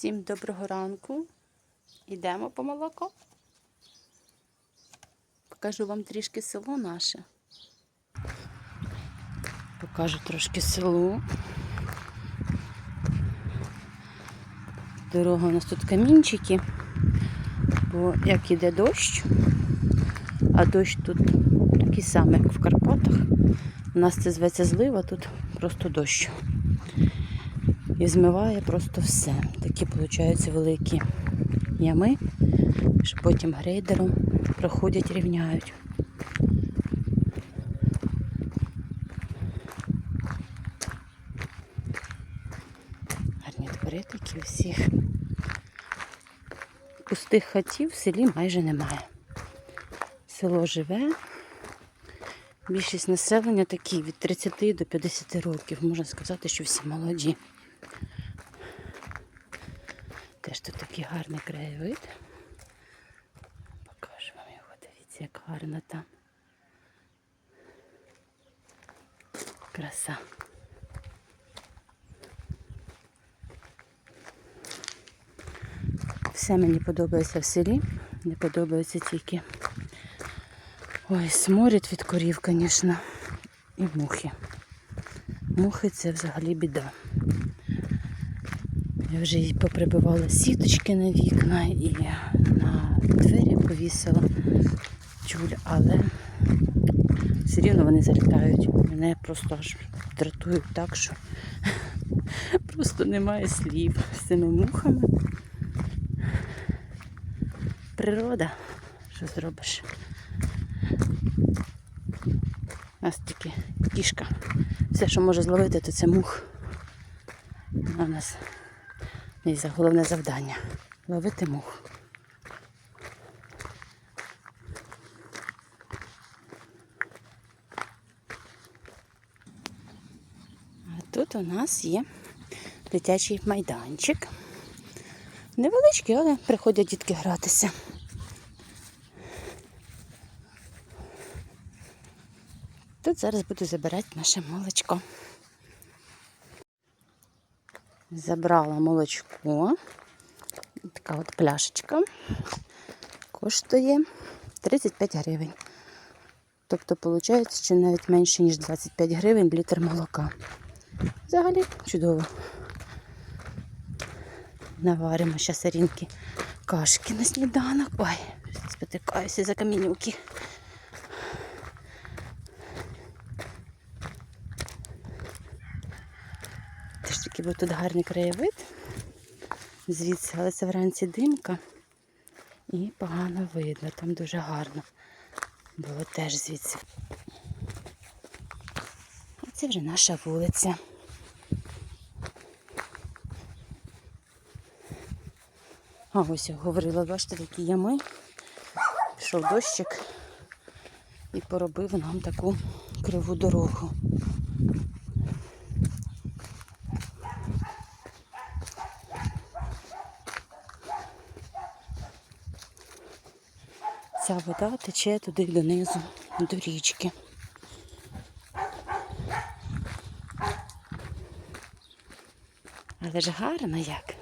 Всім доброго ранку. Йдемо по молоко. Покажу вам трішки село наше. Покажу трошки село. Дорога у нас тут камінчики, бо як іде дощ, а дощ тут такий самий, як в Карпатах. У нас це зветься злива, тут просто дощ. І змиває просто все. Такі, виходять, великі ями, що потім грейдером проходять, рівняють. Гарні двори такі всіх. Пустих хатів в селі майже немає. Село живе. Більшість населення такі від 30 до 50 років. Можна сказати, що всі молоді. Теж тут такий гарний краєвид. Покажу вам його, дивіться, як гарно там. Краса. Все мені подобається в селі, не подобається тільки. Ой, сморід від корів, звісно, і мухи. Мухи це взагалі біда. Я вже їй поприбивала сіточки на вікна і на двері повісила тюль, але все рівно вони залітають. Мене просто аж дратують так, що просто немає слів з цими мухами. Природа, що зробиш? У нас тільки кішка. Все, що може зловити, то це мух. А у нас і за головне завдання ловити мух. А тут у нас є дитячий майданчик. Невеличкий, але приходять дітки гратися. Тут зараз буду забирати наше молочко. Забрала молочко. Така от пляшечка. Коштує 35 гривень. Тобто, виходить, що навіть менше, ніж 25 гривень літр молока. Взагалі чудово. Наваримо зараз рінки кашки на сніданок. Ой, спотикаюся за камінюки. Теж такий був тут гарний краєвид звідси, але це вранці димка і погано видно, там дуже гарно було теж звідси. Це вже наша вулиця. А ось я говорила, бачите, такі ями. Пішов дощик і поробив нам таку криву дорогу. Ця вода тече туди донизу, до річки. Але ж гарно як.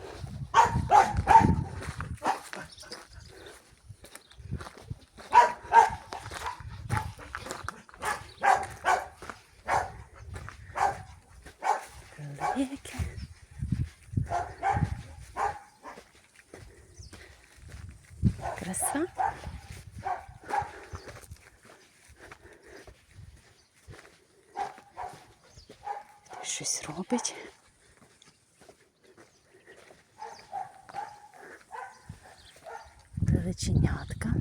Велике. Щось робить. Величенятка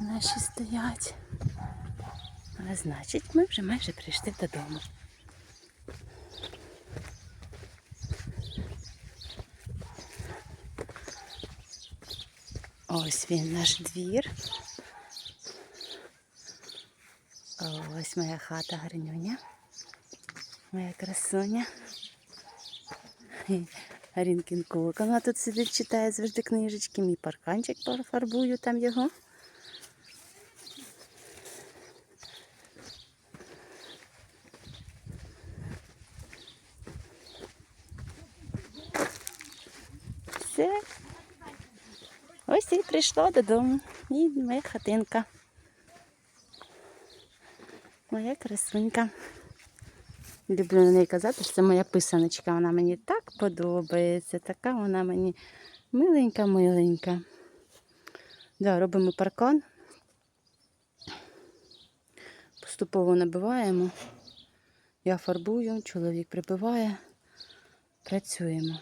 наші стоять. А значить, ми вже майже прийшли додому. Ось він наш двір. Ось моя хата гарнюня. Моя красуня. І Арінкін кулка. Вона тут сидить, читає завжди книжечки. Мій парканчик пофарбую там його. Все. Ось і прийшла додому. І моя хатинка. Моя красунька. Люблю на неї казати, що це моя писаночка. Вона мені так подобається. Така вона мені миленька-миленька. Да, робимо паркан. Поступово набиваємо. Я фарбую, чоловік прибиває. Працюємо.